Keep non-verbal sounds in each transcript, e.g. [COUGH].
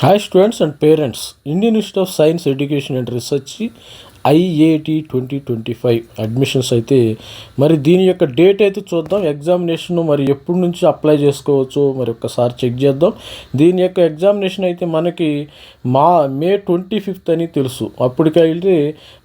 Hi students and parents, Indian Institute of Science Education and Research IAT twenty twenty five admissions అయితే మరి దీని యొక్క date అయితే చూద్దాం ఎగ్జామినేషన్ మరి ఎప్పటి నుంచి అప్లై చేసుకోవచ్చు మరి ఒక్కసారి చెక్ చేద్దాం దీని యొక్క ఎగ్జామినేషన్ అయితే మనకి మా మే ట్వంటీ ఫిఫ్త్ అని తెలుసు అప్పటికైతే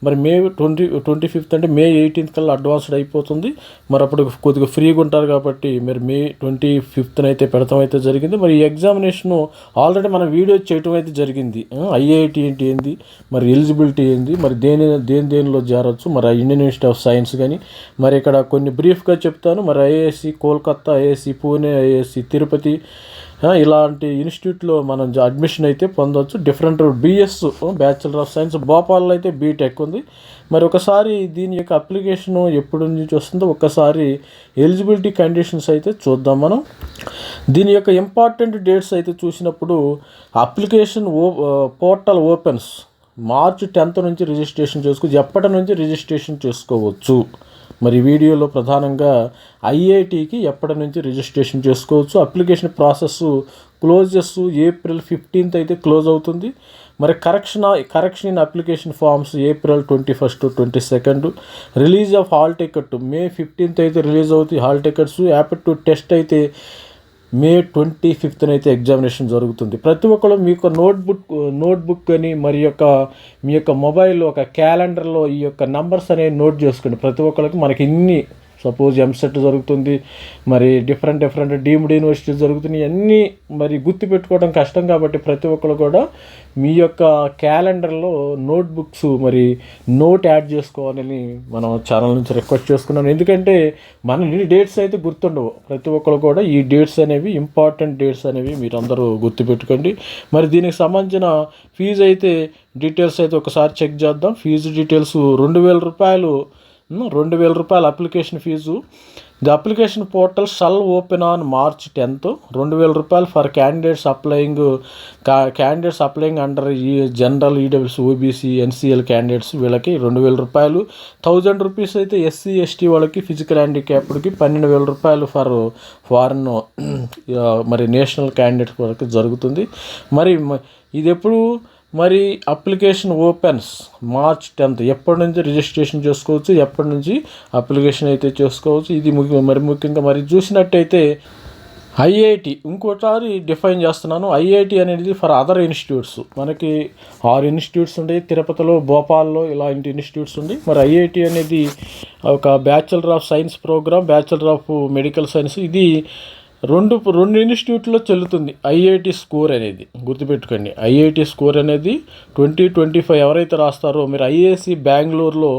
మరి మే ట్వంటీ ట్వంటీ ఫిఫ్త్ అంటే మే ఎయిటీన్త్ కల్లా అడ్వాన్స్డ్ అయిపోతుంది మరి అప్పుడు కొద్దిగా ఫ్రీగా ఉంటారు కాబట్టి మరి మే ట్వంటీ ఫిఫ్త్న అయితే పెడతాం అయితే జరిగింది మరి ఈ ఎగ్జామినేషను ఆల్రెడీ మనం వీడియో చేయటం అయితే జరిగింది ఐఐటి ఏంటి ఏంది మరి ఎలిజిబిలిటీ ఏంది మరి దేని దేని దేనిలో జారొచ్చు మరి ఇండియన్ ఇన్స్టిట్యూట్ ఆఫ్ సైన్స్ కానీ మరి ఇక్కడ కొన్ని బ్రీఫ్గా చెప్తాను మరి IISER Kolkata IISER Pune IISER Tirupati ఇలాంటి ఇన్స్టిట్యూట్లో మనం అడ్మిషన్ అయితే పొందవచ్చు different BS bachelor of science భోపాల్లో అయితే బీటెక్ ఉంది మరి ఒకసారి దీని యొక్క అప్లికేషన్ ఎప్పటి నుంచి వస్తుందో ఒకసారి ఎలిజిబిలిటీ కండిషన్స్ అయితే చూద్దాం మనం దీని యొక్క ఇంపార్టెంట్ డేట్స్ అయితే చూసినప్పుడు అప్లికేషన్ ఓ పోర్టల్ ఓపెన్స్ మార్చి టెన్త్ నుంచి రిజిస్ట్రేషన్ చేసుకోవచ్చు ఎప్పటి నుంచి రిజిస్ట్రేషన్ చేసుకోవచ్చు మరి వీడియోలో ప్రధానంగా ఐఐటికి ఎప్పటి నుంచి రిజిస్ట్రేషన్ చేసుకోవచ్చు application process closes April fifteenth అయితే క్లోజ్ అవుతుంది మరి correction correction in application forms April twenty first twenty second release of hall ticket May fifteenth అయితే రిలీజ్ అవుతాయి hall tickets app to test అయితే మే ట్వంటీ ఫిఫ్త్న అయితే examination జరుగుతుంది ప్రతి ఒక్కరు మీ యొక్క నోట్బుక్ నోట్బుక్ అని మరి యొక్క మీ యొక్క మొబైల్ ఒక క్యాలెండర్లో ఈ యొక్క నంబర్స్ అనేవి నోట్ చేసుకోండి ప్రతి ఒక్కరికి మనకి ఇన్ని సపోజ్ ఎంసెట్ జరుగుతుంది మరి డిఫరెంట్ డిఫరెంట్ డీమ్డ్ యూనివర్సిటీస్ జరుగుతున్నాయి అన్నీ మరి గుర్తు పెట్టుకోవడం కష్టం కాబట్టి ప్రతి ఒక్కరు కూడా మీ యొక్క క్యాలెండర్లో నోట్బుక్స్ మరి నోట్ యాడ్ చేసుకోవాలని మనం ఛానల్ నుంచి రిక్వెస్ట్ చేసుకున్నాం ఎందుకంటే మన ఈ డేట్స్ అయితే గుర్తుండవు ప్రతి ఒక్కరు కూడా ఈ డేట్స్ అనేవి ఇంపార్టెంట్ డేట్స్ అనేవి మీరు అందరూ గుర్తుపెట్టుకోండి మరి దీనికి సంబంధించిన ఫీజు అయితే డీటెయిల్స్ అయితే ఒకసారి చెక్ చేద్దాం ఫీజు డీటెయిల్స్ రెండు వేల రూపాయలు రెండు వేల రూపాయల application fee the application portal shall open on March tenth రెండు వేల రూపాయలు for candidates applying candidates applying under ఈ general EWS OBC NCL candidates వీళ్ళకి రెండు వేల రూపాయలు థౌజండ్ రూపీస్ అయితే ఎస్సీ ఎస్టీ వాళ్ళకి ఫిజికల్ హ్యాండిక్యాప్డ్కి పన్నెండు వేల రూపాయలు ఫర్ ఫారిన్ మరి నేషనల్ క్యాండిడేట్స్ వరకు జరుగుతుంది మరి ఇది ఎప్పుడు మరి అప్లికేషన్ ఓపెన్స్ మార్చ్ టెన్త్ ఎప్పటి నుంచి రిజిస్ట్రేషన్ చేసుకోవచ్చు ఎప్పటి నుంచి అప్లికేషన్ అయితే చేసుకోవచ్చు ఇది మరి ముఖ్యంగా మరి చూసినట్టయితే ఐఐటి ఇంకోసారి డిఫైన్ చేస్తున్నాను ఐఐటి అనేది ఫర్ అదర్ ఇన్స్టిట్యూట్స్ మనకి ఆరు ఇన్స్టిట్యూట్స్ ఉండే తిరుపతిలో భోపాల్లో ఇలాంటి ఇన్స్టిట్యూట్స్ ఉండే మరి ఐఐటి అనేది ఒక bachelor of science program bachelor of medical science ఇది రెండు రెండు ఇన్స్టిట్యూట్లో చెల్లుతుంది ఐఐటి స్కోర్ అనేది గుర్తుపెట్టుకోండి ఐఐటి స్కోర్ అనేది ట్వంటీ ట్వంటీ ఫైవ్ ఎవరైతే రాస్తారో మీరు ఐఏసి బెంగళూరులో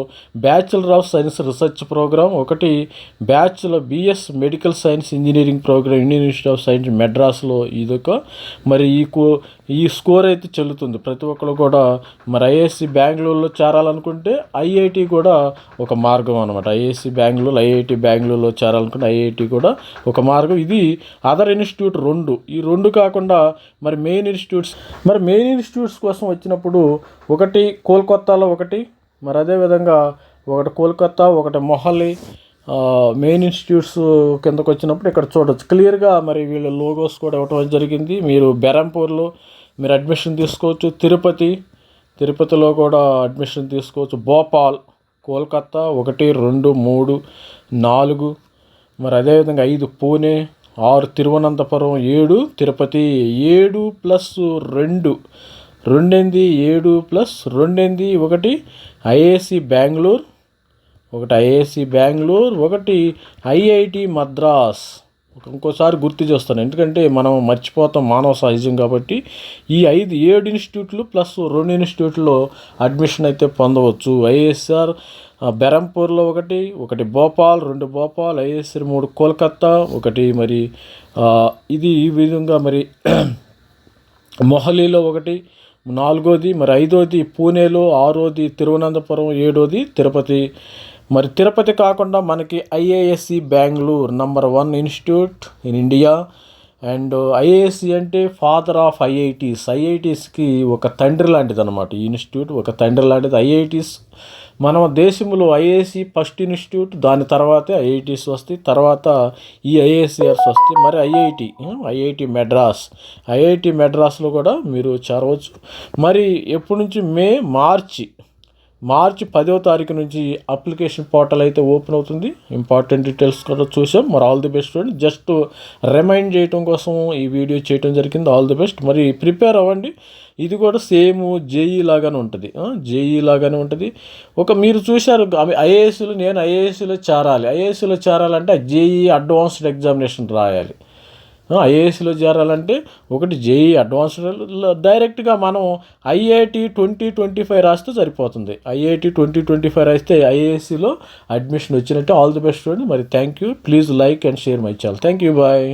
bachelor of science research program ఒకటి bachelor BS medical science engineering program Indian institute of science మెడ్రాస్లో ఇదొక మరి ఈ కో ఈ స్కోర్ అయితే చెల్లుతుంది ప్రతి ఒక్కరు కూడా మరి ఐఏసి బెంగళూరులో చేరాలనుకుంటే ఐఐటి కూడా ఒక మార్గం అనమాట ఐఏసి బెంగళూరు ఐఐటి బెంగళూరులో చేరాలనుకుంటే ఐఐటి కూడా ఒక మార్గం ఇది అదర్ ఇన్స్టిట్యూట్ రెండు ఈ రెండు కాకుండా మరి మెయిన్ ఇన్స్టిట్యూట్స్ మరి మెయిన్ ఇన్స్టిట్యూట్స్ కోసం వచ్చినప్పుడు ఒకటి కోల్కత్తాలో ఒకటి మరి అదేవిధంగా ఒకటి కోల్కత్తా ఒకటి మొహలి మెయిన్ ఇన్స్టిట్యూట్స్ కిందకు వచ్చినప్పుడు ఇక్కడ చూడవచ్చు క్లియర్గా మరి వీళ్ళ లోగోస్ కూడా ఇవ్వటం జరిగింది మీరు బెరంపూర్లో మీరు అడ్మిషన్ తీసుకోవచ్చు తిరుపతి తిరుపతిలో కూడా అడ్మిషన్ తీసుకోవచ్చు భోపాల్ కోల్కత్తా ఒకటి రెండు మూడు నాలుగు మరి అదేవిధంగా ఐదు పూణే ఆరు తిరువనంతపురం ఏడు తిరుపతి ఏడు ప్లస్ రెండు రెండేంది ఏడు ప్లస్ రెండేంది ఒకటి ఐఏసి బెంగళూరు ఒకటి ఐఏసి బెంగళూరు ఒకటి ఐఐటి మద్రాస్ ఇంకోసారి గుర్తు చేస్తాను ఎందుకంటే మనం మర్చిపోతాం మానవ సహజం కాబట్టి ఈ ఐదు ఏడు ఇన్స్టిట్యూట్లు ప్లస్ రెండు ఇన్స్టిట్యూట్లో అడ్మిషన్ అయితే పొందవచ్చు ఐఎస్ఆర్ బెరంపూర్లో ఒకటి ఒకటి భోపాల్ రెండు భోపాల్ ఐఎస్ఆర్ మూడు కోల్కత్తా ఒకటి మరి ఇది ఈ విధంగా మరి [CLEARS THROAT] మొహలీలో ఒకటి నాలుగోది మరి ఐదోది పూణేలో ఆరోది తిరువనంతపురం ఏడోది తిరుపతి మరి తిరుపతి కాకుండా మనకి IASC Bengaluru number one institute in India and IASC అంటే ఫాదర్ ఆఫ్ ఐఐటీస్ ఐఐటీస్కి ఒక తండ్రి లాంటిది అనమాట ఈ ఇన్స్టిట్యూట్ ఒక తండ్రి లాంటిది ఐఐటీస్ మన దేశంలో ఐఏఎస్సి ఫస్ట్ ఇన్స్టిట్యూట్ దాని తర్వాతే ఐఐటీస్ వస్తాయి తర్వాత ఈ ఐఏఎస్సిఆర్స్ వస్తాయి మరి ఐఐటి ఐఐటి మెడ్రాస్ ఐఐటి మెడ్రాస్లో కూడా మీరు చేరవచ్చు మరి ఎప్పటి నుంచి మే మార్చి మార్చి పదో తారీఖు నుంచి అప్లికేషన్ పోర్టల్ అయితే ఓపెన్ అవుతుంది ఇంపార్టెంట్ డీటెయిల్స్ కూడా చూసాం మరి all the best student just remind చేయడం కోసం ఈ వీడియో చేయడం జరిగింది ఆల్ ది బెస్ట్ మరి ప్రిపేర్ అవ్వండి ఇది కూడా సేమ్ జేఈ లాగానే ఉంటుంది జేఈ లాగానే ఉంటుంది ఒక మీరు చూశారు ఐఏఎస్లో నేను ఐఏఎస్లో చేరాలి ఐఏఎస్లో చేరాలంటే జేఈ అడ్వాన్స్డ్ ఎగ్జామినేషన్ రాయాలి ఐఏఎస్లో చేరాలంటే ఒకటి జేఈ అడ్వాన్స్డ్ డైరెక్ట్గా మనం ఐఐటి ట్వంటీ ట్వంటీ ఫైవ్ రాస్తే సరిపోతుంది ఐఐటి ట్వంటీ ట్వంటీ ఫైవ్ రాస్తే ఐఏఎస్సిలో అడ్మిషన్ వచ్చినట్టే ఆల్ ది బెస్ట్ అండి మరి thank you please like and share my channel thank you bye